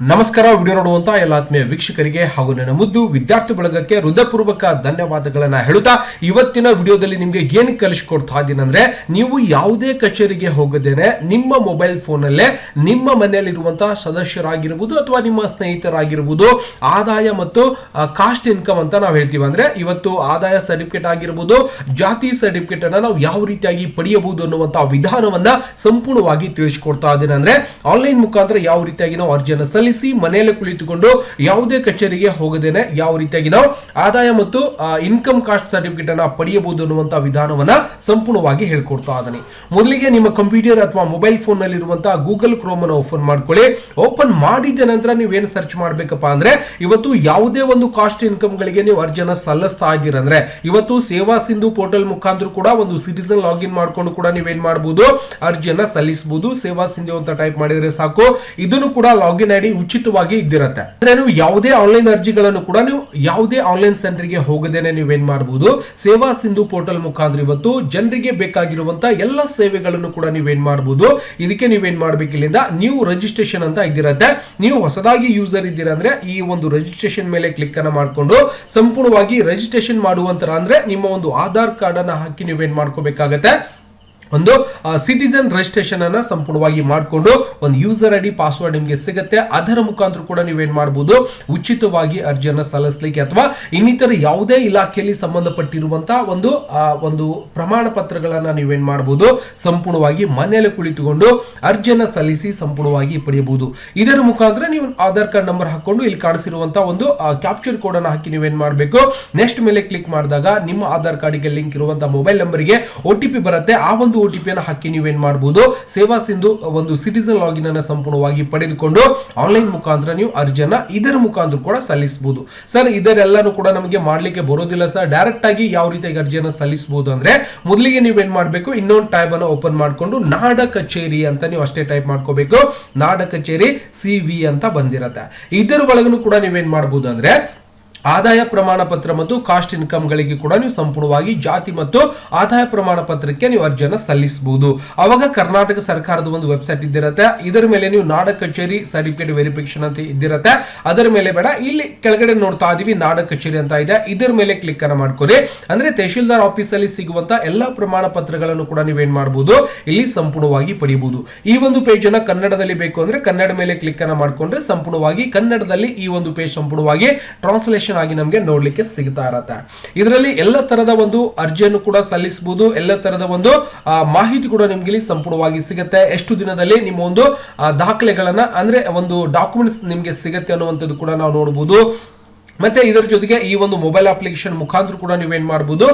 ನಮಸ್ಕಾರ, ವಿಡಿಯೋ ನೋಡುವಂತ ಎಲ್ಲ ಆತ್ಮೀಯ ವೀಕ್ಷಕರಿಗೆ ಹಾಗೂ ನನ್ನ ಮುದ್ದು ವಿದ್ಯಾರ್ಥಿ ಬಳಗಕ್ಕೆ ಹೃದಯಪೂರ್ವಕ ಧನ್ಯವಾದಗಳನ್ನ ಹೇಳುತ್ತಾ, ಇವತ್ತಿನ ವಿಡಿಯೋದಲ್ಲಿ ನಿಮ್ಗೆ ಏನ್ ಕಲಿಸ್ಕೊಡ್ತಾ ಇದ್ದೀನಿ ಅಂದ್ರೆ ನೀವು ಯಾವುದೇ ಕಚೇರಿಗೆ ಹೋಗದೇನೆ ನಿಮ್ಮ ಮೊಬೈಲ್ ಫೋನಲ್ಲೇ ನಿಮ್ಮ ಮನೆಯಲ್ಲಿರುವಂತಹ ಸದಸ್ಯರಾಗಿರ್ಬೋದು ಅಥವಾ ನಿಮ್ಮ ಸ್ನೇಹಿತರಾಗಿರ್ಬೋದು, ಆದಾಯ ಮತ್ತು ಕಾಸ್ಟ್ ಇನ್ಕಮ್ ಅಂತ ನಾವು ಹೇಳ್ತೀವಿ. ಅಂದ್ರೆ ಇವತ್ತು ಆದಾಯ ಸರ್ಟಿಫಿಕೇಟ್ ಆಗಿರ್ಬೋದು, ಜಾತಿ ಸರ್ಟಿಫಿಕೇಟ್ ಅನ್ನ ನಾವು ಯಾವ ರೀತಿಯಾಗಿ ಪಡೆಯಬಹುದು ಅನ್ನುವಂತಹ ವಿಧಾನವನ್ನ ಸಂಪೂರ್ಣವಾಗಿ ತಿಳಿಸ್ಕೊಡ್ತಾ ಇದ್ದೀನಿ ಅಂದ್ರೆ ಆನ್ಲೈನ್ ಮುಖಾಂತರ ಯಾವ ರೀತಿಯಾಗಿ ನಾವು ಅರ್ಜಿಯನ್ನು ಸಲ್ಲಿಸಿ ಮನೆಯಲ್ಲೇ ಕುಳಿತುಕೊಂಡು ಯಾವುದೇ ಕಚೇರಿಗೆ ಹೋಗದೇನೆ ಯಾವ ರೀತಿಯಾಗಿ ನಾವು ಆದಾಯ ಮತ್ತು ಇನ್ಕಮ್ ಕಾಸ್ಟ್ ಸರ್ಟಿಫಿಕೇಟ್ ಅನ್ನ ಪಡೆಯಬಹುದು ಅನ್ನುವಂತಹ ವಿಧಾನವನ್ನ ಸಂಪೂರ್ಣವಾಗಿ ಹೇಳ್ಕೊಡ್ತಾ ಇದ್ದೀನಿ. ಮೊದಲಿಗೆ ನಿಮ್ಮ ಕಂಪ್ಯೂಟರ್ ಅಥವಾ ಮೊಬೈಲ್ ಫೋನ್ನಲ್ಲಿ ಇರುವಂತಹ ಗೂಗಲ್ ಕ್ರೋಮ್ ಅನ್ನು ಓಪನ್ ಮಾಡ್ಕೊಳ್ಳಿ. ಓಪನ್ ಮಾಡಿದ ನಂತರ ನೀವೇನು ಸರ್ಚ್ ಮಾಡ್ಬೇಕಪ್ಪ ಅಂದ್ರೆ, ಇವತ್ತು ಯಾವುದೇ ಒಂದು ಕಾಸ್ಟ್ ಇನ್ಕಮ್ ಗಳಿಗೆ ನೀವು ಅರ್ಜಿಯನ್ನ ಸಲ್ಲಿಸ್ತಾ ಇದ್ದೀರಂದ್ರೆ ಇವತ್ತು ಸೇವಾ ಸಿಂಧು ಪೋರ್ಟಲ್ ಮುಖಾಂತರ ಕೂಡ ಒಂದು ಸಿಟಿಸನ್ ಲಾಗಿನ್ ಮಾಡ್ಕೊಂಡು ಕೂಡ ನೀವೇನ್ ಮಾಡಬಹುದು ಅರ್ಜಿಯನ್ನ ಸಲ್ಲಿಸಬಹುದು ಸೇವಾ ಸಿಂಧು ಅಂತ ಟೈಪ್ ಮಾಡಿದ್ರೆ ಸಾಕು. ಇದನ್ನು ಕೂಡ ಲಾಗಿನ್ ಐಡಿ ಉಚಿತವಾಗಿ ಇದ್ದಿರತ್ತೆ. ಅಂದ್ರೆ ನೀವು ಯಾವುದೇ ಆನ್ಲೈನ್ ಅರ್ಜಿಗಳನ್ನು ಕೂಡ ನೀವು ಯಾವುದೇ ಆನ್ಲೈನ್ ಸೆಂಟರ್ಗೆ ಹೋಗದೇನೆ ನೀವೇನ್ ಮಾಡಬಹುದು ಸೇವಾ ಸಿಂಧು ಪೋರ್ಟಲ್ ಮುಖಾಂತರ ಇವತ್ತು ಜನರಿಗೆ ಬೇಕಾಗಿರುವಂತಹ ಎಲ್ಲ ಸೇವೆಗಳನ್ನು ಕೂಡ ನೀವೇನ್ ಮಾಡಬಹುದು ಇದಕ್ಕೆ ನೀವೇನ್ ಮಾಡ್ಬೇಕು ಇಲ್ಲಿಂದ? ನೀವು ರಿಜಿಸ್ಟ್ರೇಷನ್ ಅಂತ ಇದ್ದಿರತ್ತೆ. ನೀವು ಹೊಸದಾಗಿ ಯೂಸರ್ ಇದ್ದೀರಾ ಅಂದ್ರೆ ಈ ಒಂದು ರಿಜಿಸ್ಟ್ರೇಷನ್ ಮೇಲೆ ಕ್ಲಿಕ್ ಅನ್ನ ಮಾಡಿಕೊಂಡು ಸಂಪೂರ್ಣವಾಗಿ ರಿಜಿಸ್ಟ್ರೇಷನ್ ಮಾಡುವಂತರ ಅಂದ್ರೆ ನಿಮ್ಮ ಒಂದು ಆಧಾರ್ ಕಾರ್ಡ್ ಅನ್ನ ಹಾಕಿ ನೀವೇನ್ ಮಾಡ್ಕೋಬೇಕಾಗತ್ತೆ? ಒಂದು ಸಿಟಿಸನ್ ರಿಜಿಸ್ಟ್ರೇಷನ್ ಅನ್ನ ಸಂಪೂರ್ಣವಾಗಿ ಮಾಡಿಕೊಂಡು ಒಂದು ಯೂಸರ್ ಐಡಿ ಪಾಸ್ವರ್ಡ್ ನಿಮಗೆ ಸಿಗುತ್ತೆ. ಅದರ ಮುಖಾಂತರ ಕೂಡ ನೀವೇನ್ ಮಾಡಬಹುದು ಉಚಿತವಾಗಿ ಅರ್ಜಿಯನ್ನ ಸಲ್ಲಿಸಲಿಕ್ಕೆ ಅಥವಾ ಇನ್ನಿತರ ಯಾವುದೇ ಇಲಾಖೆಯಲ್ಲಿ ಸಂಬಂಧಪಟ್ಟಿರುವಂತಹ ಒಂದು ಒಂದು ಪ್ರಮಾಣ ಪತ್ರಗಳನ್ನ ನೀವೇನ್ ಮಾಡಬಹುದು ಸಂಪೂರ್ಣವಾಗಿ ಮನೆಯಲ್ಲಿ ಕುಳಿತುಕೊಂಡು ಅರ್ಜಿಯನ್ನ ಸಲ್ಲಿಸಿ ಸಂಪೂರ್ಣವಾಗಿ ಪಡೆಯಬಹುದು. ಇದರ ಮುಖಾಂತರ ನೀವು ಆಧಾರ್ ಕಾರ್ಡ್ ನಂಬರ್ ಹಾಕೊಂಡು ಇಲ್ಲಿ ಕಾಣಿಸಿರುವಂತಹ ಒಂದು ಕ್ಯಾಪ್ಚರ್ ಕೋಡ್ ಅನ್ನ ಹಾಕಿ ನೀವೇನ್ ಮಾಡಬೇಕು? ನೆಕ್ಸ್ಟ್ ಮೇಲೆ ಕ್ಲಿಕ್ ಮಾಡಿದಾಗ ನಿಮ್ಮ ಆಧಾರ್ ಕಾರ್ಡಿಗೆ ಲಿಂಕ್ ಇರುವಂತಹ ಮೊಬೈಲ್ ನಂಬರ್ಗೆ ಒ ಟಿ ಬರುತ್ತೆ. ಆ ಒಂದು ಒ ಟಿ ಪಿಯನ್ನು ಹಾಕಿ ನೀವೇನು ಮಾಡಬಹುದು ಸೇವಾ ಸಿಂಧು ಒಂದು ಸಿಟಿಸನ್ ಲಾಗಿನ್ ಅನ್ನು ಸಂಪೂರ್ಣವಾಗಿ ಪಡೆದುಕೊಂಡು ಆನ್ಲೈನ್ ಮುಖಾಂತರ ನೀವು ಅರ್ಜಿಯನ್ನ ಇದರ ಮುಖಾಂತರ ಕೂಡ ಸಲ್ಲಿಸಬಹುದು ಸರ್ ಇದರೆಲ್ಲಾನು ಕೂಡ ನಮಗೆ ಮಾಡ್ಲಿಕ್ಕೆ ಬರೋದಿಲ್ಲ ಸರ್. ಡೈರೆಕ್ಟ್ ಆಗಿ ಯಾವ ರೀತಿಯಾಗಿ ಅರ್ಜಿಯನ್ನು ಸಲ್ಲಿಸಬಹುದು ಅಂದ್ರೆ ಮೊದಲಿಗೆ ನೀವೇನ್ ಮಾಡಬೇಕು? ಇನ್ನೊಂದು ಟ್ಯಾಬ್ ಅನ್ನು ಓಪನ್ ಮಾಡ್ಕೊಂಡು ನಾಡ ಕಚೇರಿ ಅಂತ ನೀವು ಅಷ್ಟೇ ಟೈಪ್ ಮಾಡ್ಕೋಬೇಕು. ನಾಡ ಕಚೇರಿ ಸಿ ವಿ ಅಂತ ಬಂದಿರತ್ತೆ. ಇದರ ಒಳಗೂ ಕೂಡ ನೀವೇನ್ ಮಾಡಬಹುದು ಅಂದ್ರೆ ಆದಾಯ ಪ್ರಮಾಣ ಪತ್ರ ಮತ್ತು ಕಾಸ್ಟ್ ಇನ್ಕಮ್ ಗಳಿಗೆ ಕೂಡ ನೀವು ಸಂಪೂರ್ಣವಾಗಿ ಜಾತಿ ಮತ್ತು ಆದಾಯ ಪ್ರಮಾಣ ಪತ್ರಕ್ಕೆ ನೀವು ಅರ್ಜಿಯನ್ನು ಸಲ್ಲಿಸಬಹುದು. ಅವಾಗ ಕರ್ನಾಟಕ ಸರ್ಕಾರದ ಒಂದು ವೆಬ್ಸೈಟ್ ಇದ್ದಿರತ್ತೆ. ಇದರ ಮೇಲೆ ನೀವು ನಾಡ ಕಚೇರಿ ಸರ್ಟಿಫಿಕೇಟ್ ವೆರಿಫಿಕೇಶನ್ ಅಂತ ಇದ್ದಿರತ್ತೆ. ಅದರ ಮೇಲೆ ಬೇಡ, ಇಲ್ಲಿ ಕೆಳಗಡೆ ನೋಡ್ತಾ ಇದೀವಿ ನಾಡ ಕಚೇರಿ ಅಂತ ಇದೆ. ಇದರ ಮೇಲೆ ಕ್ಲಿಕ್ ಅನ್ನ ಮಾಡ್ಕೊರಿ ಅಂದ್ರೆ ತಹಶೀಲ್ದಾರ್ ಆಫೀಸ್ ಅಲ್ಲಿ ಸಿಗುವಂತ ಎಲ್ಲಾ ಪ್ರಮಾಣ ಪತ್ರಗಳನ್ನು ಕೂಡ ನೀವೇನ್ ಮಾಡಬಹುದು ಇಲ್ಲಿ ಸಂಪೂರ್ಣವಾಗಿ ಪಡೆಯಬಹುದು ಈ ಒಂದು ಪೇಜ್ ಅನ್ನ ಕನ್ನಡದಲ್ಲಿ ಬೇಕು ಅಂದ್ರೆ ಕನ್ನಡ ಮೇಲೆ ಕ್ಲಿಕ್ ಅನ್ನ ಮಾಡ್ಕೊಂಡ್ರೆ ಸಂಪೂರ್ಣವಾಗಿ ಕನ್ನಡದಲ್ಲಿ ಈ ಒಂದು ಪೇಜ್ ಸಂಪೂರ್ಣವಾಗಿ ಟ್ರಾನ್ಸ್ಲೇಷನ್ ಆಗಿ ನಮಗೆ ನೋಡ್ಲಿಕ್ಕೆ ಸಿಗ್ತಾ ಇರತ್ತೆ. ಇದರಲ್ಲಿ ಎಲ್ಲ ತರದ ಒಂದು ಅರ್ಜಿಯನ್ನು ಕೂಡ ಸಲ್ಲಿಸಬಹುದು ಎಲ್ಲ ತರದ ಒಂದು ಮಾಹಿತಿ ಕೂಡ ನಿಮ್ಗೆ ಇಲ್ಲಿ ಸಂಪೂರ್ಣವಾಗಿ ಸಿಗುತ್ತೆ. ಎಷ್ಟು ದಿನದಲ್ಲಿ ನಿಮ್ಮ ಒಂದು ದಾಖಲೆಗಳನ್ನ, ಅಂದ್ರೆ ಒಂದು ಡಾಕ್ಯುಮೆಂಟ್ಸ್ ನಿಮ್ಗೆ ಸಿಗುತ್ತೆ ಅನ್ನುವಂಥದ್ದು ಕೂಡ ನಾವು ನೋಡಬಹುದು ಮತ್ತೆ ಇದರ ಜೊತೆಗೆ ಈ ಒಂದು ಮೊಬೈಲ್ ಅಪ್ಲಿಕೇಶನ್ ಮುಖಾಂತರ ಕೂಡ ನೀವೇನ್ ಮಾಡಬಹುದು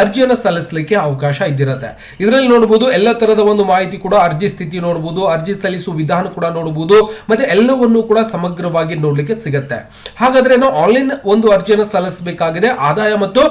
ಅರ್ಜಿಯನ್ನು ಸಲ್ಲಿಸಲಿಕ್ಕೆ ಅವಕಾಶ ಇದ್ದಿರುತ್ತೆ. ಇದರಲ್ಲಿ ನೋಡಬಹುದು ಎಲ್ಲ ತರದ ಒಂದು ಮಾಹಿತಿ ಕೂಡ, ಅರ್ಜಿ ಸ್ಥಿತಿ ನೋಡಬಹುದು ಅರ್ಜಿ ಸಲ್ಲಿಸುವ ವಿಧಾನ ಕೂಡ ನೋಡಬಹುದು ಮತ್ತೆ ಎಲ್ಲವನ್ನು ಕೂಡ ಸಮಗ್ರವಾಗಿ ನೋಡ್ಲಿಕ್ಕೆ ಸಿಗುತ್ತೆ. ಹಾಗಾದ್ರೆ ನಾವು ಆನ್ಲೈನ್ ಒಂದು ಅರ್ಜಿಯನ್ನು ಸಲ್ಲಿಸಬೇಕಾಗಿದೆ, ಆದಾಯ ಮತ್ತು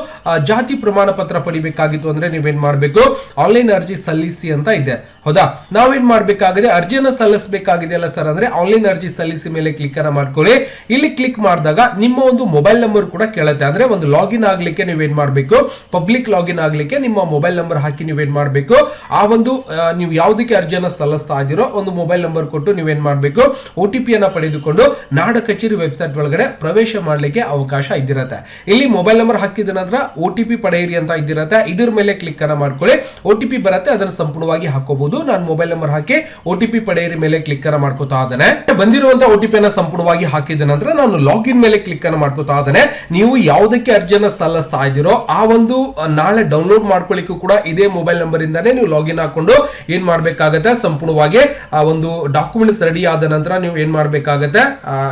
ಜಾತಿ ಪ್ರಮಾಣ ಪತ್ರ ಪಡಿಬೇಕಾಗಿತ್ತು ಅಂದ್ರೆ ನೀವೇನ್ ಮಾಡಬೇಕು ಆನ್ಲೈನ್ ಅರ್ಜಿ ಸಲ್ಲಿಸಿ ಅಂತ ಇದೆ. ಹೌದಾ? ನಾವೇನ್ ಮಾಡ್ಬೇಕಾಗಿದೆ? ಅರ್ಜಿಯನ್ನು ಸಲ್ಲಿಸಬೇಕಾಗಿದೆ ಅಲ್ಲ ಸರ್, ಅಂದ್ರೆ ಆನ್ಲೈನ್ ಅರ್ಜಿ ಸಲ್ಲಿಸಿ ಮೇಲೆ ಕ್ಲಿಕ್ ಅನ್ನ ಮಾಡ್ಕೊಳ್ಳಿ. ಇಲ್ಲಿ ಕ್ಲಿಕ್ ಮಾಡಿದಾಗ ನಿಮ್ಮ ಒಂದು ಮೊಬೈಲ್ ನಂಬರ್ ಕೂಡ ಕೇಳುತ್ತೆ. ಅಂದ್ರೆ ಒಂದು ಲಾಗಿನ್ ಆಗ್ಲಿಕ್ಕೆ ನೀವೇನ್ ಮಾಡಬೇಕು? ಪಬ್ಲಿಕ್ ಲಾಗಿನ್ ಆಗ್ಲಿಕ್ಕೆ ನಿಮ್ಮ ಮೊಬೈಲ್ ನಂಬರ್ ಹಾಕಿ ನೀವೇನ್ ಮಾಡಬೇಕು? ಆ ಒಂದು ನೀವು ಯಾವುದಕ್ಕೆ ಅರ್ಜಿಯನ್ನ ಸಲ್ಲಿಸ್ತಾ ಇದ್ದೀರೋ ಒಂದು ಮೊಬೈಲ್ ನಂಬರ್ ಕೊಟ್ಟು ನೀವೇನ್ ಮಾಡಬೇಕು? ಒ ಟಿ ಅನ್ನ ಪಡೆದುಕೊಂಡು ನಾಡ ಕಚೇರಿ ವೆಬ್ಸೈಟ್ ಒಳಗಡೆ ಪ್ರವೇಶ ಮಾಡ್ಲಿಕ್ಕೆ ಅವಕಾಶ ಇದ್ದಿರತ್ತೆ. ಇಲ್ಲಿ ಮೊಬೈಲ್ ನಂಬರ್ ಹಾಕಿದ ನಂತರ ಒ ಟಿ ಪಿ ಪಡೆಯಿರಿ ಅಂತ ಇದ್ದಿರತ್ತೆ. ಇದ್ರ ಮೇಲೆ ಕ್ಲಿಕ್ ಅನ್ನ ಮಾಡ್ಕೊಳ್ಳಿ. ಒ ಟಿ ಪಿ ಬರುತ್ತೆ, ಅದನ್ನು ಸಂಪೂರ್ಣವಾಗಿ ಹಾಕೋಬಹುದು. ನಾನು ಮೊಬೈಲ್ ನಂಬರ್ ಹಾಕಿ ಒ ಟಿ ಪಿ ಪಡೆಯಿರಿ ಮೇಲೆ ಕ್ಲಿಕ್ ಅನ್ನ ಮಾಡ್ಕೋತಾ ಇದ್ದಾನೆ. ಬಂದಿರುವಂತ ಒ ಟಿ ಪಿ ಅನ್ನ ಸಂಪೂರ್ಣವಾಗಿ ಹಾಕಿದ ನಂತರ ನಾನು ಲಾಗಿನ್ ಮೇಲೆ ಕ್ಲಿಕ್ ಅನ್ನ ಮಾಡ್ಕೋತಾ ಇದ್ದಾನೆ. ನೀವು ಯಾವುದಕ್ಕೆ ಅರ್ಜಿಯನ್ನ ಸಲ್ಲಿಸ್ತಾ ಇದ್ದೀರೋ ಆ ಒಂದು ನಾಳೆ ಡೌನ್ಲೋಡ್ ಮಾಡ್ಕೊಳ್ಳಿಕ್ಕೂ ಕೂಡ ಇದೇ ಮೊಬೈಲ್ ನಂಬರ್ ಇಂದಾನೆ ನೀವು ಲಾಗಿನ್ ಹಾಕೊಂಡು ಏನ್ ಮಾಡ್ಬೇಕಾಗತ್ತೆ ಸಂಪೂರ್ಣವಾಗಿ, ಆ, ಒಂದು ಡಾಕ್ಯುಮೆಂಟ್ಸ್ ರೆಡಿ ಆದ ನಂತರ ನೀವು ಏನ್ ಮಾಡ್ಬೇಕಾಗತ್ತೆ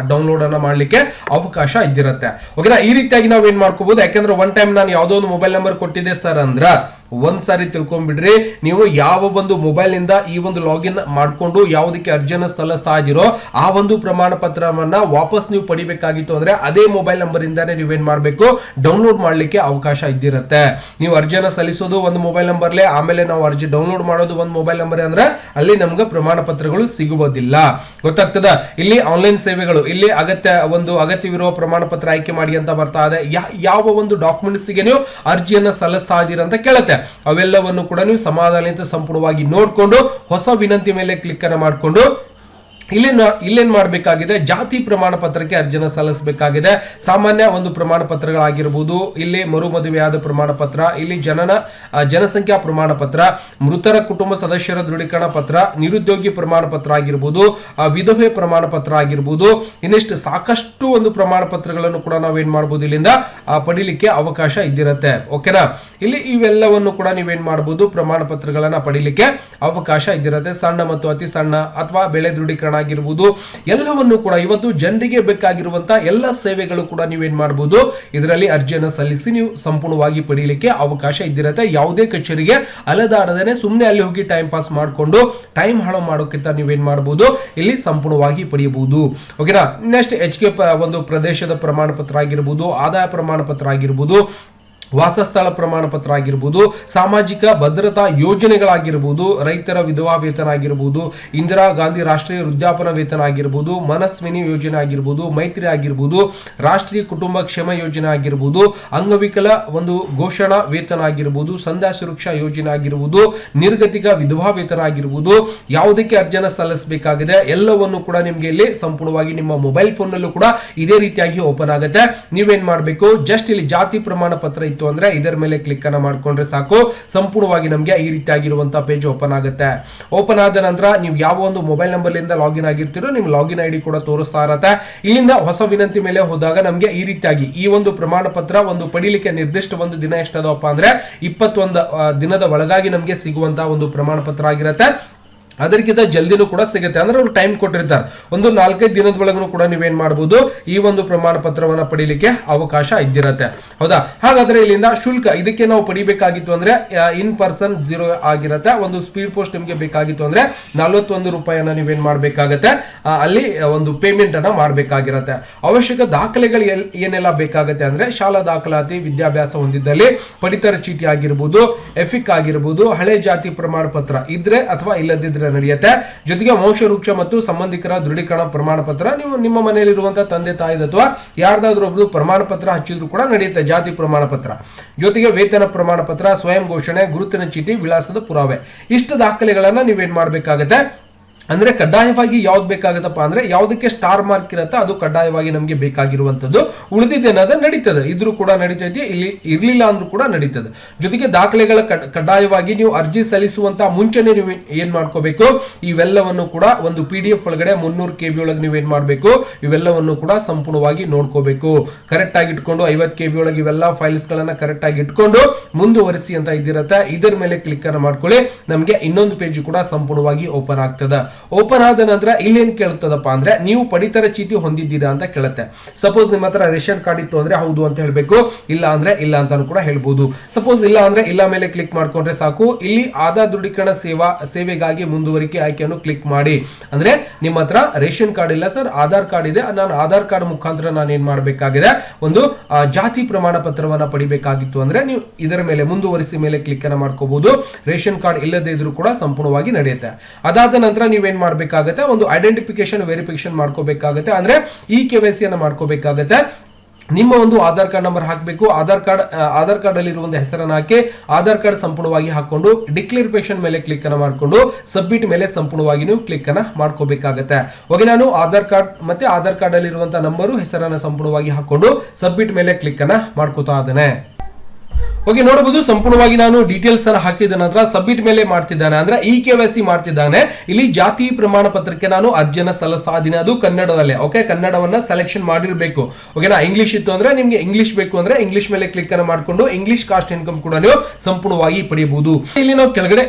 ಡೌನ್ಲೋಡ್ ಅನ್ನ ಮಾಡ್ಲಿಕ್ಕೆ ಅವಕಾಶ ಇದ್ದಿರುತ್ತೆ. ಓಕೆನಾ ಈ ರೀತಿಯಾಗಿ ನಾವು ಏನ್ ಮಾಡ್ಕೋಬಹುದು ಯಾಕಂದ್ರೆ ಒನ್ ಟೈಮ್ ನಾನು ಯಾವುದೋ ಒಂದು ಮೊಬೈಲ್ ನಂಬರ್ ಕೊಟ್ಟಿದ್ದೆ ಸರ್ ಅಂದ್ರ ಒಂದ್ ಸಾರಿ ತಿಳ್ಕೊಂಡ್ಬಿಡ್ರಿ. ನೀವು ಯಾವ ಒಂದು ಮೊಬೈಲ್ ಇಂದ ಈ ಒಂದು ಲಾಗಿನ್ ಮಾಡಿಕೊಂಡು ಯಾವುದಕ್ಕೆ ಅರ್ಜಿಯನ್ನು ಸಲ್ಲಿಸ್ತಾ ಇದ್ದೀರೋ ಆ ಒಂದು ಪ್ರಮಾಣ ಪತ್ರವನ್ನ ವಾಪಸ್ ನೀವು ಪಡಿಬೇಕಾಗಿತ್ತು ಅಂದ್ರೆ ಅದೇ ಮೊಬೈಲ್ ನಂಬರ್ ನೀವು ಏನು ಮಾಡಬೇಕು? ಡೌನ್ಲೋಡ್ ಮಾಡಲಿಕ್ಕೆ ಅವಕಾಶ ಇದ್ದಿರುತ್ತೆ. ನೀವು ಅರ್ಜಿಯನ್ನು ಸಲ್ಲಿಸೋದು ಒಂದು ಮೊಬೈಲ್ ನಂಬರ್ಲೆ ಆಮೇಲೆ ನಾವು ಅರ್ಜಿ ಡೌನ್ಲೋಡ್ ಮಾಡೋದು ಒಂದು ಮೊಬೈಲ್ ನಂಬರ್ ಅಂದ್ರೆ ಅಲ್ಲಿ ನಮ್ಗೆ ಪ್ರಮಾಣ ಪತ್ರಗಳು ಸಿಗುವುದಿಲ್ಲ. ಗೊತ್ತಾಗ್ತದ? ಇಲ್ಲಿ ಆನ್ಲೈನ್ ಸೇವೆಗಳು, ಇಲ್ಲಿ ಅಗತ್ಯ ಒಂದು ಅಗತ್ಯವಿರುವ ಪ್ರಮಾಣ ಪತ್ರ ಆಯ್ಕೆ ಮಾಡಿ ಅಂತ ಬರ್ತಾ ಇದೆ. ಯಾವ ಒಂದು ಡಾಕ್ಯುಮೆಂಟ್ಸ್ಗೆ ನೀವು ಅರ್ಜಿಯನ್ನ ಸಲ್ಲಿಸ್ತಾ ಇದ್ದೀರಾ ಅಂತ ಕೇಳುತ್ತೆ. ಅವೆಲ್ಲವನ್ನು ಕೂಡ ನೀವು ಸಮಾಧಾನದಿಂದ ಸಂಪೂರ್ಣವಾಗಿ ನೋಡ್ಕೊಂಡು ಹೊಸ ವಿನಂತಿ ಮೇಲೆ ಕ್ಲಿಕ್ ಅನ್ನು ಮಾಡಿಕೊಂಡು ಇಲ್ಲೇನ್ ಇಲ್ಲೇನ್ ಮಾಡಬೇಕಾಗಿದೆ? ಜಾತಿ ಪ್ರಮಾಣ ಪತ್ರಕ್ಕೆ ಅರ್ಜಿನ ಸಲ್ಲಿಸಬೇಕಾಗಿದೆ. ಸಾಮಾನ್ಯ ಒಂದು ಪ್ರಮಾಣ ಪತ್ರಗಳಾಗಿರ್ಬೋದು, ಇಲ್ಲಿ ಮರು ಮದುವೆಯಾದ ಪ್ರಮಾಣ ಪತ್ರ, ಇಲ್ಲಿ ಜನನ ಜನಸಂಖ್ಯಾ ಪ್ರಮಾಣ ಪತ್ರ, ಮೃತರ ಕುಟುಂಬ ಸದಸ್ಯರ ದೃಢೀಕರಣ ಪತ್ರ, ನಿರುದ್ಯೋಗಿ ಪ್ರಮಾಣ ಪತ್ರ ಆಗಿರ್ಬೋದು ವಿಧವೆ ಪ್ರಮಾಣ ಪತ್ರ ಆಗಿರ್ಬೋದು, ಇನ್ನಿಷ್ಟು ಸಾಕಷ್ಟು ಒಂದು ಪ್ರಮಾಣ ಪತ್ರಗಳನ್ನು ಕೂಡ ನಾವೇನ್ ಮಾಡ್ಬೋದು ಇಲ್ಲಿಂದ ಪಡಿಲಿಕ್ಕೆ ಅವಕಾಶ ಇದ್ದಿರತ್ತೆ. ಓಕೆನಾ? ಇಲ್ಲಿ ಇವೆಲ್ಲವನ್ನು ಕೂಡ ನೀವೇನ್ ಮಾಡಬಹುದು ಪ್ರಮಾಣ ಪತ್ರಗಳನ್ನ ಪಡಿಲಿಕ್ಕೆ ಅವಕಾಶ ಇದ್ದಿರುತ್ತೆ. ಸಣ್ಣ ಮತ್ತು ಅತಿ ಸಣ್ಣ ಅಥವಾ ಬೆಳೆ ದೃಢೀಕರಣ ಆಗಿರ್ಬೋದು, ಎಲ್ಲವನ್ನು ಕೂಡ ಇವತ್ತು ಜನರಿಗೆ ಬೇಕಾಗಿರುವಂತಹ ಎಲ್ಲ ಸೇವೆಗಳು ಕೂಡ ನೀವೇನ್ ಮಾಡಬಹುದು ಇದರಲ್ಲಿ ಅರ್ಜಿಯನ್ನು ಸಲ್ಲಿಸಿ ನೀವು ಸಂಪೂರ್ಣವಾಗಿ ಪಡೀಲಿಕ್ಕೆ ಅವಕಾಶ ಇದ್ದಿರುತ್ತೆ. ಯಾವುದೇ ಕಚೇರಿಗೆ ಅಲೆದಾಡದೇನೆ ಸುಮ್ಮನೆ ಅಲ್ಲಿ ಹೋಗಿ ಟೈಮ್ ಪಾಸ್ ಮಾಡಿಕೊಂಡು ಟೈಮ್ ಹಾಳು ಮಾಡೋಕ್ಕಿಂತ ನೀವೇನ್ ಮಾಡಬಹುದು ಇಲ್ಲಿ ಸಂಪೂರ್ಣವಾಗಿ ಪಡೆಯಬಹುದು ಓಕೆನಾ ನೆಕ್ಸ್ಟ್ ಎಚ್ ಕೆ ಒಂದು ಪ್ರದೇಶದ ಪ್ರಮಾಣ ಪತ್ರ ಆಗಿರ್ಬೋದು, ಆದಾಯ ಪ್ರಮಾಣ ಪತ್ರ ಆಗಿರ್ಬೋದು ವಾಸಸ್ಥಳ ಪ್ರಮಾಣ ಪತ್ರ ಆಗಿರ್ಬೋದು, ಸಾಮಾಜಿಕ ಭದ್ರತಾ ಯೋಜನೆಗಳಾಗಿರ್ಬೋದು, ರೈತರ ವಿಧವಾ ವೇತನ ಆಗಿರ್ಬೋದು, ಇಂದಿರಾ ಗಾಂಧಿ ರಾಷ್ಟ್ರೀಯ ವೃದ್ಧಾಪನ ವೇತನ ಆಗಿರ್ಬೋದು, ಮನಸ್ವಿನಿ ಯೋಜನೆ ಆಗಿರ್ಬೋದು, ಮೈತ್ರಿ ಆಗಿರ್ಬೋದು, ರಾಷ್ಟ್ರೀಯ ಕುಟುಂಬ ಕ್ಷೇಮ ಯೋಜನೆ ಆಗಿರ್ಬೋದು, ಅಂಗವಿಕಲ ಒಂದು ಘೋಷಣಾ ವೇತನ ಆಗಿರ್ಬೋದು, ಸಂಧ್ಯಾ ಸುರಕ್ಷಾ ಯೋಜನೆ ಆಗಿರ್ಬೋದು, ನಿರ್ಗತಿಕ ವಿಧವಾ ವೇತನ ಆಗಿರ್ಬೋದು, ಯಾವುದಕ್ಕೆ ಅರ್ಜಿಯನ್ನು ಸಲ್ಲಿಸಬೇಕಾಗಿದೆ, ಎಲ್ಲವನ್ನು ಕೂಡ ನಿಮಗೆ ಇಲ್ಲಿ ಸಂಪೂರ್ಣವಾಗಿ ನಿಮ್ಮ ಮೊಬೈಲ್ ಫೋನ್ನಲ್ಲೂ ಕೂಡ ಇದೇ ರೀತಿಯಾಗಿ ಓಪನ್ ಆಗುತ್ತೆ. ನೀವೇನ್ ಮಾಡಬೇಕು? ಜಸ್ಟ್ ಇಲ್ಲಿ ಜಾತಿ ಪ್ರಮಾಣ ಪತ್ರ ಅಂದ್ರೆ ಇದರ ಮೇಲೆ ಕ್ಲಿಕ್ ಅನ್ನ ಮಾಡ್ಕೊಂಡ್ರೆ ಸಾಕು. ಸಂಪೂರ್ಣವಾಗಿ ನಮಗೆ ಈ ರೀತಿಯಾಗಿರುವಂತಹ ಪೇಜ್ ಓಪನ್ ಆಗುತ್ತೆ. ಓಪನ್ ಆದ ನಂತರ ನೀವು ಯಾವ ಒಂದು ಮೊಬೈಲ್ ನಂಬರ್ ಇಂದ ಲಾಗಿನ್ ಆಗಿರ್ತೀರೋ ನಿಮ್ ಲಾಗಿನ್ ಐಡಿ ಕೂಡ ತೋರಿಸ್ತಾ ಇರತ್ತೆ. ಇಲ್ಲಿಂದ ಹೊಸ ವಿನಂತಿ ಮೇಲೆ ಹೋದಾಗ ನಮಗೆ ಈ ರೀತಿಯಾಗಿ ಈ ಒಂದು ಪ್ರಮಾಣ ಪತ್ರ ಒಂದು ಪಡಿಲಿಕ್ಕೆ ನಿರ್ದಿಷ್ಟ ಒಂದು ದಿನ ಎಷ್ಟದಪ್ಪ ಅಂದ್ರೆ ಇಪ್ಪತ್ತೊಂದು ದಿನದ ಒಳಗಾಗಿ ನಮಗೆ ಸಿಗುವಂತಹ ಒಂದು ಪ್ರಮಾಣ ಪತ್ರ ಆಗಿರತ್ತೆ. ಅದಕ್ಕಿಂತ ಜಲ್ದಿನೂ ಕೂಡ ಸಿಗುತ್ತೆ. ಅಂದ್ರೆ ಅವ್ರು ಟೈಮ್ ಕೊಟ್ಟಿರ್ತಾರೆ. ಒಂದು ನಾಲ್ಕೈದು ದಿನದ ಒಳಗೂ ಕೂಡ ನೀವೇನ್ ಮಾಡಬಹುದು ಈ ಒಂದು ಪ್ರಮಾಣ ಪತ್ರವನ್ನ ಪಡೀಲಿಕ್ಕೆ ಅವಕಾಶ ಇದ್ದಿರತ್ತೆ. ಹೌದಾ? ಹಾಗಾದ್ರೆ ಇಲ್ಲಿಂದ ಶುಲ್ಕ ಇದಕ್ಕೆ ನಾವು ಪಡಿಬೇಕಾಗಿತ್ತು ಅಂದ್ರೆ ಇನ್ ಪರ್ಸನ್ ಜೀರೋ ಆಗಿರತ್ತೆ. ಒಂದು ಸ್ಪೀಡ್ ಪೋಸ್ಟ್ ನಿಮಗೆ ಬೇಕಾಗಿತ್ತು ಅಂದ್ರೆ, ನಲವತ್ತೊಂದು ರೂಪಾಯಿಯನ್ನ ನೀವೇನ್ ಮಾಡ್ಬೇಕಾಗತ್ತೆ? ಅಲ್ಲಿ ಒಂದು ಪೇಮೆಂಟ್ ಅನ್ನ ಮಾಡ್ಬೇಕಾಗಿರತ್ತೆ. ಅವಶ್ಯಕ ದಾಖಲೆಗಳು ಏನೆಲ್ಲ ಬೇಕಾಗತ್ತೆ ಅಂದ್ರೆ, ಶಾಲಾ ದಾಖಲಾತಿ, ವಿದ್ಯಾಭ್ಯಾಸ ಹೊಂದಿದ್ದಲ್ಲಿ, ಪಡಿತರ ಚೀಟಿ ಆಗಿರ್ಬೋದು, ಎಫಿಕ್ ಆಗಿರ್ಬೋದು, ಹಳೆ ಜಾತಿ ಪ್ರಮಾಣ ಪತ್ರ ಇದ್ರೆ ಅಥವಾ ಇಲ್ಲದಿದ್ರೆ ನಡೆಯುತ್ತೆ. ಜೊತೆಗೆ ವಂಶವೃಕ್ಷ ಮತ್ತು ಸಂಬಂಧಿಕರ ದೃಢೀಕರಣ ಪ್ರಮಾಣ ಪತ್ರ, ನೀವು ನಿಮ್ಮ ಮನೆಯಲ್ಲಿರುವಂತಹ ತಂದೆ ತಾಯಿ ಅಥವಾ ಯಾರ್ದಾದ್ರೂ ಒಬ್ರು ಪ್ರಮಾಣ ಪತ್ರ ಹಚ್ಚಿದ್ರು ಕೂಡ ನಡೆಯುತ್ತೆ, ಜಾತಿ ಪ್ರಮಾಣ ಪತ್ರ. ಜೊತೆಗೆ ವೇತನ ಪ್ರಮಾಣ ಪತ್ರ, ಸ್ವಯಂ ಘೋಷಣೆ, ಗುರುತಿನ ಚೀಟಿ, ವಿಳಾಸದ ಪುರಾವೆ. ಇಷ್ಟು ದಾಖಲೆಗಳನ್ನ ನೀವೇನ್ ಮಾಡ್ಬೇಕಾಗತ್ತೆ? ಅಂದ್ರೆ ಕಡ್ಡಾಯವಾಗಿ ಯಾವ್ದು ಬೇಕಾಗತ್ತಪ್ಪ ಅಂದ್ರೆ ಯಾವುದಕ್ಕೆ ಸ್ಟಾರ್ ಮಾರ್ಕ್ ಇರತ್ತ ಅದು ಕಡ್ಡಾಯವಾಗಿ ನಮಗೆ ಬೇಕಾಗಿರುವಂತದ್ದು. ಉಳಿದಿದ್ದೇನಾದ್ರೆ ನಡೀತದೆ. ಇದ್ರೂ ಕೂಡ ನಡೀತೈತಿ, ಇಲ್ಲಿ ಇರಲಿಲ್ಲ ಅಂದ್ರೂ ಕೂಡ ನಡೀತದೆ. ಜೊತೆಗೆ ದಾಖಲೆಗಳ ಕಡ್ಡಾಯವಾಗಿ ನೀವು ಅರ್ಜಿ ಸಲ್ಲಿಸುವಂತ ಮುಂಚೆನೆ ನೀವು ಏನ್ ಮಾಡ್ಕೋಬೇಕು? ಇವೆಲ್ಲವನ್ನು ಕೂಡ ಒಂದು ಪಿ ಡಿ ಎಫ್ ಒಳಗಡೆ ಮುನ್ನೂರು ಕೆ ಬಿ ಒಳಗೆ ನೀವೇನ್ ಮಾಡಬೇಕು? ಇವೆಲ್ಲವನ್ನು ಕೂಡ ಸಂಪೂರ್ಣವಾಗಿ ನೋಡ್ಕೋಬೇಕು. ಕರೆಕ್ಟ್ ಆಗಿ ಇಟ್ಕೊಂಡು ಐವತ್ತು ಕೆ ಬಿ ಒಳಗೆ ಇವೆಲ್ಲ ಫೈಲ್ಸ್ ಗಳನ್ನ ಕರೆಕ್ಟ್ ಆಗಿ ಇಟ್ಕೊಂಡು ಮುಂದುವರಿಸಿ ಅಂತ ಇದ್ದಿರತ್ತೆ, ಇದರ ಮೇಲೆ ಕ್ಲಿಕ್ ಅನ್ನು ಮಾಡ್ಕೊಳ್ಳಿ. ನಮಗೆ ಇನ್ನೊಂದು ಪೇಜ್ ಕೂಡ ಸಂಪೂರ್ಣವಾಗಿ ಓಪನ್ ಆಗ್ತದ. ಓಪನ್ ಆದ ನಂತರ ಇಲ್ಲೇನ್ ಕೇಳ್ತದಪ್ಪ ಅಂದ್ರೆ ನೀವು ಪಡಿತರ ಚೀಟಿ ಹೊಂದಿದ್ದೀರಾ ಅಂತ ಕೇಳುತ್ತೆ. ಸಪೋಸ್ ನಿಮ್ಮ ಹತ್ರ ರೇಷನ್ ಕಾರ್ಡ್ ಇತ್ತು ಅಂದ್ರೆ ಹೌದು ಅಂತ ಹೇಳಬೇಕು. ಇಲ್ಲ ಅಂದ್ರೆ ಇಲ್ಲ ಅಂತಾನು ಕೂಡ ಹೇಳ್ಬೋದು. ಸಪೋಸ್ ಇಲ್ಲ ಅಂದ್ರೆ ಇಲ್ಲ ಮೇಲೆ ಕ್ಲಿಕ್ ಮಾಡ್ಕೊಂಡ್ರೆ ಸಾಕು. ಇಲ್ಲಿ ಆಧಾರ್ ದೃಢೀಕರಣ ಸೇವಾ, ಸೇವೆಗಾಗಿ ಮುಂದುವರಿಕೆ ಆಯ್ಕೆಯನ್ನು ಕ್ಲಿಕ್ ಮಾಡಿ. ಅಂದ್ರೆ ನಿಮ್ಮ ಹತ್ರ ರೇಷನ್ ಕಾರ್ಡ್ ಇಲ್ಲ ಸರ್, ಆಧಾರ್ ಕಾರ್ಡ್ ಇದೆ. ನಾನು ಆಧಾರ್ ಕಾರ್ಡ್ ಮುಖಾಂತರ ನಾನು ಏನ್ ಮಾಡಬೇಕಾಗಿದೆ? ಒಂದು ಜಾತಿ ಪ್ರಮಾಣ ಪತ್ರವನ್ನ ಪಡಿಬೇಕಾಗಿತ್ತು ಅಂದ್ರೆ ನೀವು ಇದರ ಮೇಲೆ ಮುಂದುವರಿಸಿ ಮೇಲೆ ಕ್ಲಿಕ್ ಅನ್ನ ಮಾಡ್ಕೋಬಹುದು ರೇಷನ್ ಕಾರ್ಡ್ ಇಲ್ಲದೇ ಇದ್ರೂ ಕೂಡ ಸಂಪೂರ್ಣವಾಗಿ ನಡೆಯುತ್ತೆ. ಅದಾದ ನಂತರ ನೀವೇನ್ ಮಾಡ್ಬೇಕಾಗತ್ತೆ? ಒಂದು ಐಡೆಂಟಿಫಿಕೇಶನ್ ವೆರಿಫಿಕೇಶನ್ ಮಾಡ್ಕೋಬೇಕಾಗತ್ತೆ. ಅಂದ್ರೆ ಈ ಕೆ ವೈ ಸಿಯನ್ನು ಮಾಡ್ಕೋಬೇಕಾಗತ್ತೆ. ನಿಮ್ಮ ಒಂದು ಆಧಾರ್ ಕಾರ್ಡ್ ನಂಬರ್ ಹಾಕಬೇಕು. ಆಧಾರ್ ಕಾರ್ಡ್ ಆಧಾರ್ ಕಾರ್ಡ್ ಅಲ್ಲಿ ಒಂದು ಹೆಸರನ್ನು ಹಾಕಿ ಆಧಾರ್ ಕಾರ್ಡ್ ಸಂಪೂರ್ಣವಾಗಿ ಹಾಕೊಂಡು ಡಿಕ್ಲೇರಿಫಿಕೇಶನ್ ಮೇಲೆ ಕ್ಲಿಕ್ ಅನ್ನು ಮಾಡಿಕೊಂಡು ಸಬ್ಮಿಟ್ ಮೇಲೆ ಸಂಪೂರ್ಣವಾಗಿ ನೀವು ಕ್ಲಿಕ್ ಅನ್ನ ಮಾಡ್ಕೋಬೇಕಾಗತ್ತೆ. ಓಕೆ ನಾನು ಆಧಾರ್ ಕಾರ್ಡ್ ಮತ್ತೆ ಆಧಾರ್ ಕಾರ್ಡ್ ಅಲ್ಲಿ ಇರುವಂತಹ ನಂಬರು ಹೆಸರನ್ನ ಸಂಪೂರ್ಣವಾಗಿ ಹಾಕೊಂಡು ಸಬ್ಮಿಟ್ ಮೇಲೆ ಕ್ಲಿಕ್ ಅನ್ನ ಮಾಡ್ಕೋತಾ ಇದ್ದೇನೆ. ಓಕೆ ನೋಡಬಹುದು. ಸಂಪೂರ್ಣವಾಗಿ ನಾನು ಡೀಟೇಲ್ಸ್ ಅನ್ನ ಹಾಕಿದ ನಂತರ ಸಬ್ಮಿಟ್ ಮೇಲೆ ಮಾಡ್ತಿದ್ದಾನೆ. ಅಂದ್ರೆ ಇ ಕೆ ವೈ ಸಿ ಮಾಡ್ತಿದ್ದಾನೆ. ಇಲ್ಲಿ ಜಾತಿ ಪ್ರಮಾಣ ಪತ್ರಕ್ಕೆ ನಾನು ಅರ್ಜಿಯನ್ನ ಸಲ್ಲಿಸಾದಿನ. ಅದು ಕನ್ನಡದಲ್ಲೇ. ಓಕೆ ಕನ್ನಡವನ್ನ ಸೆಲೆಕ್ಷನ್ ಮಾಡಿರಬೇಕು. ಓಕೆನಾ ಇಂಗ್ಲಿಷ್ ಇತ್ತು ಅಂದ್ರೆ ನಿಮ್ಗೆ ಇಂಗ್ಲಿಷ್ ಬೇಕು ಅಂದ್ರೆ ಇಂಗ್ಲಿಷ್ ಮೇಲೆ ಕ್ಲಿಕ್ ಅನ್ನು ಮಾಡ್ಕೊಂಡು ಇಂಗ್ಲಿಷ್ ಕಾಸ್ಟ್ ಇನ್ಕಮ್ ಕೂಡ ನೀವು ಸಂಪೂರ್ಣವಾಗಿ ಪಡೆಯಬಹುದು. ಇಲ್ಲಿ ನಾವು ಕೆಳಗಡೆ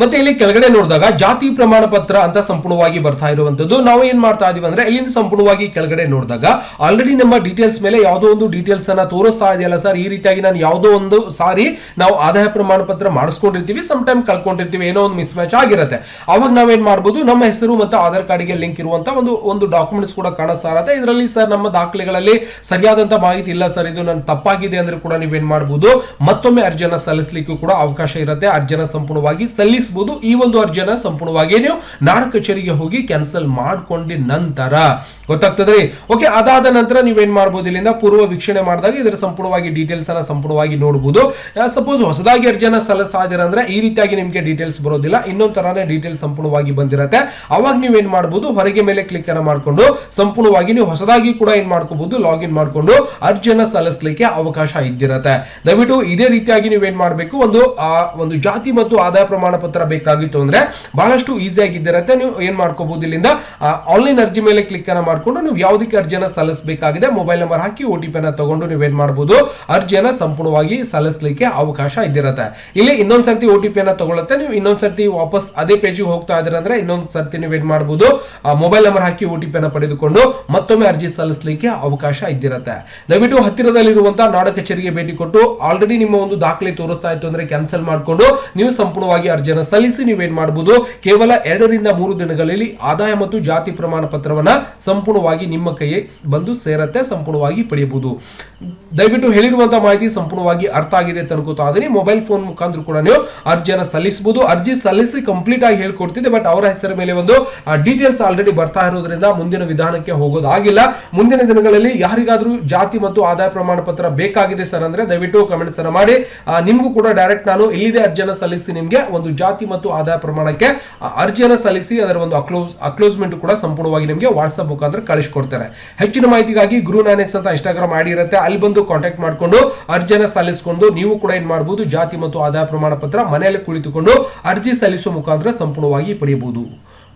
ಮತ್ತೆ ಇಲ್ಲಿ ಕೆಳಗಡೆ ನೋಡಿದಾಗ ಜಾತಿ ಪ್ರಮಾಣ ಪತ್ರ ಅಂತ ಸಂಪೂರ್ಣವಾಗಿ ಬರ್ತಾ ಇರುವಂತದ್ದು. ನಾವು ಏನ್ ಮಾಡ್ತಾ ಇದೀವಿ ಅಂದ್ರೆ ಇಲ್ಲಿಂದ ಸಂಪೂರ್ಣವಾಗಿ ಕೆಳಗಡೆ ನೋಡಿದಾಗ ಆಲ್ರೆಡಿ ನಮ್ಮ ಡೀಟೇಲ್ಸ್ ಮೇಲೆ ಯಾವುದೋ ಒಂದು ಡೀಟೇಲ್ಸ್ ಅನ್ನ ತೋರಿಸ್ತಾ ಇದೆಯಲ್ಲ ಸರ್ ಈ ರೀತಿಯಾಗಿ ನಾನು ಯಾವುದೋ ಒಂದು ಸಾರಿ ನಾವು ಆದಾಯ ಪ್ರಮಾಣ ಪತ್ರ ಮಾಡಿಸ್ಕೊಂಡಿರ್ತೀವಿ ಸಮ್ ಟೈಮ್ ಕಳ್ಕೊಂಡಿರ್ತೀವಿ, ಏನೋ ಒಂದು ಮಿಸ್ ಮ್ಯಾಚ್ ಆಗಿರುತ್ತೆ. ಅವಾಗ ನಾವೇನ್ ಮಾಡ್ಬೋದು, ನಮ್ಮ ಹೆಸರು ಮತ್ತು ಆಧಾರ್ ಕಾರ್ಡ್ಗೆ ಲಿಂಕ್ ಇರುವಂತ ಒಂದು ಒಂದು ಡಾಕ್ಯುಮೆಂಟ್ಸ್ ಕೂಡ ಕಾಣಿಸ್ತಾ ಇರುತ್ತೆ ಇದರಲ್ಲಿ ಸರ್ ನಮ್ಮ ದಾಖಲೆಗಳಲ್ಲಿ ಸರಿಯಾದಂತ ಮಾಹಿತಿ ಇಲ್ಲ ಸರ್ ಇದು ನನ್ನ ತಪ್ಪಾಗಿದೆ ಅಂದ್ರೆ ಕೂಡ ನೀವೇನ್ ಮಾಡ್ಬೋದು, ಮತ್ತೊಮ್ಮೆ ಅರ್ಜಿಯನ್ನ ಸಲ್ಲಿಸಲಿಕ್ಕೂ ಕೂಡ ಅವಕಾಶ ಇರುತ್ತೆ. ಅರ್ಜಿಯನ್ನ ಸಂಪೂರ್ಣವಾಗಿ ಸಲ್ಲಿಸ ಸಲ್ಲಿಸಬಹುದು ಈ ಒಂದು ಅರ್ಜಿಯನ್ನ ಸಂಪೂರ್ಣವಾಗಿ ನೀವು ನಾಡ ಕಚೇರಿಗೆ ಹೋಗಿ ಕ್ಯಾನ್ಸಲ್ ಮಾಡ್ಕೊಂಡಿ ನಂತರ. ಗೊತ್ತಾಗ್ತದ್ರಿ? ಓಕೆ, ಅದಾದ ನಂತರ ನೀವೇನ್ ಮಾಡಬಹುದು ಇಲ್ಲಿಂದ? ಪೂರ್ವ ವೀಕ್ಷಣೆ ಮಾಡಿದಾಗ ಇದರ ಸಂಪೂರ್ಣವಾಗಿ ಡೀಟೇಲ್ಸ್ ಅನ್ನ ಸಂಪೂರ್ಣವಾಗಿ ನೋಡಬಹುದು ಸಪೋಸ್ ಹೊಸದಾಗಿ ಅರ್ಜಿಯನ್ನ ಸಲ್ಲಿಸಾದಿರ ಅಂದ್ರೆ ಈ ರೀತಿಯಾಗಿ ನಿಮಗೆ ಡೀಟೇಲ್ಸ್ ಬರೋದಿಲ್ಲ. ಇನ್ನೊಂದ್ ತರಾನೇ ಡೀಟೇಲ್ಸ್ ಸಂಪೂರ್ಣವಾಗಿ ಬಂದಿರತ್ತೆ. ಅವಾಗ ನೀವೇನ್ ಮಾಡಬಹುದು ಹೊರಗೆ ಮೇಲೆ ಕ್ಲಿಕ್ ಅನ್ನ ಮಾಡ್ಕೊಂಡು ಸಂಪೂರ್ಣವಾಗಿ ನೀವು ಹೊಸದಾಗಿ ಕೂಡ ಏನ್ ಮಾಡ್ಕೋಬಹುದು? ಲಾಗಿನ್ ಮಾಡ್ಕೊಂಡು ಅರ್ಜಿಯನ್ನ ಸಲ್ಲಿಸಲಿಕ್ಕೆ ಅವಕಾಶ ಇದ್ದಿರತ್ತೆ. ದಯವಿಟ್ಟು ಇದೇ ರೀತಿಯಾಗಿ ನೀವೇನ್ ಮಾಡಬೇಕು? ಒಂದು ಒಂದು ಜಾತಿ ಮತ್ತು ಆದಾಯ ಪ್ರಮಾಣ ಬೇಕಾಗಿತ್ತು ಅಂದ್ರೆ ಬಹಳಷ್ಟು ಈಸಿ ಆಗಿದ್ದಿರತ್ತೆ. ನೀವು ಏನ್ ಮಾಡ್ಕೋಬಹುದು ಇಲ್ಲಿಂದ ಆನ್ಲೈನ್ ಅರ್ಜಿ ಮೇಲೆ ಕ್ಲಿಕ್ ಅನ್ನ ಮಾಡ್ಕೊಂಡು ನೀವು ಯಾವುದಕ್ಕೆ ಅರ್ಜಿಯನ್ನ ಸಲ್ಲಿಸಬೇಕಾಗಿದೆ ಮೊಬೈಲ್ ನಂಬರ್ ಹಾಕಿ ಒ ಟಿ ಅನ್ನ ತಗೊಂಡು ನೀವೇನ್ ಮಾಡಬಹುದು ಅರ್ಜಿಯನ್ನ ಸಂಪೂರ್ಣವಾಗಿ ಸಲ್ಲಿಸಲಿಕ್ಕೆ ಅವಕಾಶ ಇದ್ದಿರತ್ತೆ. ಇಲ್ಲಿ ಇನ್ನೊಂದ್ ಸರ್ತಿ ಟಿ ಪಿ ಅನ್ನ ತಗೊಳುತ್ತೆ ನೀವು ಇನ್ನೊಂದ್ ಸರ್ತಿ ವಾಪಸ್ ಅದೇ ಪೇಜಿಗೆ ಹೋಗ್ತಾ ಇದ್ರೆ ಅಂದ್ರೆ ಇನ್ನೊಂದ್ ಸರ್ತಿ ನೀವೇನ್ ಮಾಡಬಹುದು ಮೊಬೈಲ್ ನಂಬರ್ ಹಾಕಿ ಒ ಟಿ ಪಿ ಅನ್ನ ಪಡೆದುಕೊಂಡು ಮತ್ತೊಮ್ಮೆ ಅರ್ಜಿ ಸಲ್ಲಿಸಲಿಕ್ಕೆ ಅವಕಾಶ ಇದ್ದಿರತ್ತೆ. ದಯವಿಟ್ಟು ಹತ್ತಿರದಲ್ಲಿರುವಂತಹ ನಾಡ ಕಚೇರಿಗೆ ಭೇಟಿ ಕೊಟ್ಟು ಆಲ್ರೆಡಿ ನಿಮ್ಮ ಒಂದು ದಾಖಲೆ ತೋರಿಸ್ತಾ ಇತ್ತು ಅಂದ್ರೆ ಕ್ಯಾನ್ಸಲ್ ಮಾಡಿಕೊಂಡು ನೀವು ಸಂಪೂರ್ಣವಾಗಿ ಅರ್ಜಿಯನ್ನು ಸಲ್ಲಿಸಿ ನೀವೇನ್ ಮಾಡಬಹುದು ಕೇವಲ ಎರಡರಿಂದ ಮೂರು ದಿನಗಳಲ್ಲಿ ಆದಾಯ ಮತ್ತು ಜಾತಿ ಪ್ರಮಾಣ ಪತ್ರವನ್ನ ಸಂಪೂರ್ಣವಾಗಿ ನಿಮ್ಮ ಕೈಯೇ ಬಂದು ಸೇರತ್ತೆ, ಸಂಪೂರ್ಣವಾಗಿ ಪಡೆಯಬಹುದು. ದಯವಿಟ್ಟು ಹೇಳಿರುವಂತಹ ಮಾಹಿತಿ ಸಂಪೂರ್ಣವಾಗಿ ಅರ್ಥ ಆಗಿದೆ ಅಂತ ಇದೀನಿ. ಮೊಬೈಲ್ ಫೋನ್ ಮುಖಾಂತರ ಕೂಡ ನೀವು ಅರ್ಜಿಯನ್ನು ಸಲ್ಲಿಸಬಹುದು ಅರ್ಜಿ ಸಲ್ಲಿಸಿ ಕಂಪ್ಲೀಟ್ ಆಗಿ ಹೇಳ್ಕೊಡ್ತಿದ್ದೆ ಬಟ್ ಅವರ ಹೆಸರ ಮೇಲೆ ಒಂದು ಡೀಟೇಲ್ಸ್ ಆಲ್ರೆಡಿ ಬರ್ತಾ ಇರೋದ್ರಿಂದ ಮುಂದಿನ ವಿಧಾನಕ್ಕೆ ಹೋಗೋದಾಗಿಲ್ಲ. ಮುಂದಿನ ದಿನಗಳಲ್ಲಿ ಯಾರಿಗಾದ್ರೂ ಜಾತಿ ಮತ್ತು ಆದಾಯ ಪ್ರಮಾಣ ಪತ್ರ ಬೇಕಾಗಿದೆ ಸರ್ ಅಂದ್ರೆ ದಯವಿಟ್ಟು ಕಮೆಂಟ್ಸ್ ಅನ್ನ ಮಾಡಿ. ನಿಮ್ಗೂ ಕೂಡ ಡೈರೆಕ್ಟ್ ನಾನು ಇಲ್ಲಿದೆ ಅರ್ಜಿಯನ್ನು ಸಲ್ಲಿಸಿ ನಿಮ್ಗೆ ಒಂದು ಜಾತಿ ಮತ್ತು ಆದಾಯ ಪ್ರಮಾಣಕ್ಕೆ ಅರ್ಜಿಯನ್ನು ಸಲ್ಲಿಸಿ ಅದರ ಒಂದು ಅಕ್ಲೋಸ್, ಅಕ್ಲೋಸ್ಮೆಂಟ್ ಕೂಡ ಸಂಪೂರ್ಣವಾಗಿ ನಿಮಗೆ ವಾಟ್ಸ್ಆಪ್ ಮುಖಾಂತರ ಕಳಿಸ್ಕೊಡ್ತಾರೆ ಹೆಚ್ಚಿನ ಮಾಹಿತಿಗಾಗಿ ಗುರು ನಾನೆಕ್ಸ್ ಅಂತ ಇನ್ಸ್ಟಾಗ್ರಾಮ್ ಆಡಿರುತ್ತೆ ಅಲ್ಲಿ ಬಂದು ಕಾಂಟ್ಯಾಕ್ಟ್ ಮಾಡ್ಕೊಂಡು, ಅರ್ಜಿಯನ್ನು ಸಲ್ಲಿಸಿಕೊಂಡು, ನೀವು ಕೂಡ ಏನ್ ಮಾಡಬಹುದು ಜಾತಿ ಮತ್ತು ಆದಾಯ ಪ್ರಮಾಣ ಪತ್ರ ಮನೆಯಲ್ಲಿ ಕುಳಿತುಕೊಂಡು ಅರ್ಜಿ ಸಲ್ಲಿಸುವ ಮುಖಾಂತರ ಸಂಪೂರ್ಣವಾಗಿ ಪಡೆಯಬಹುದು.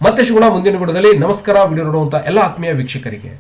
ಮತ್ತೆ ಸಿಗೋಣ ಮುಂದಿನ ವಿಡಿಯೋದಲ್ಲಿ ನಮಸ್ಕಾರ, ವಿಡಿಯೋ ನೋಡುವಂತಹ ಎಲ್ಲ ಆತ್ಮೀಯ ವೀಕ್ಷಕರಿಗೆ.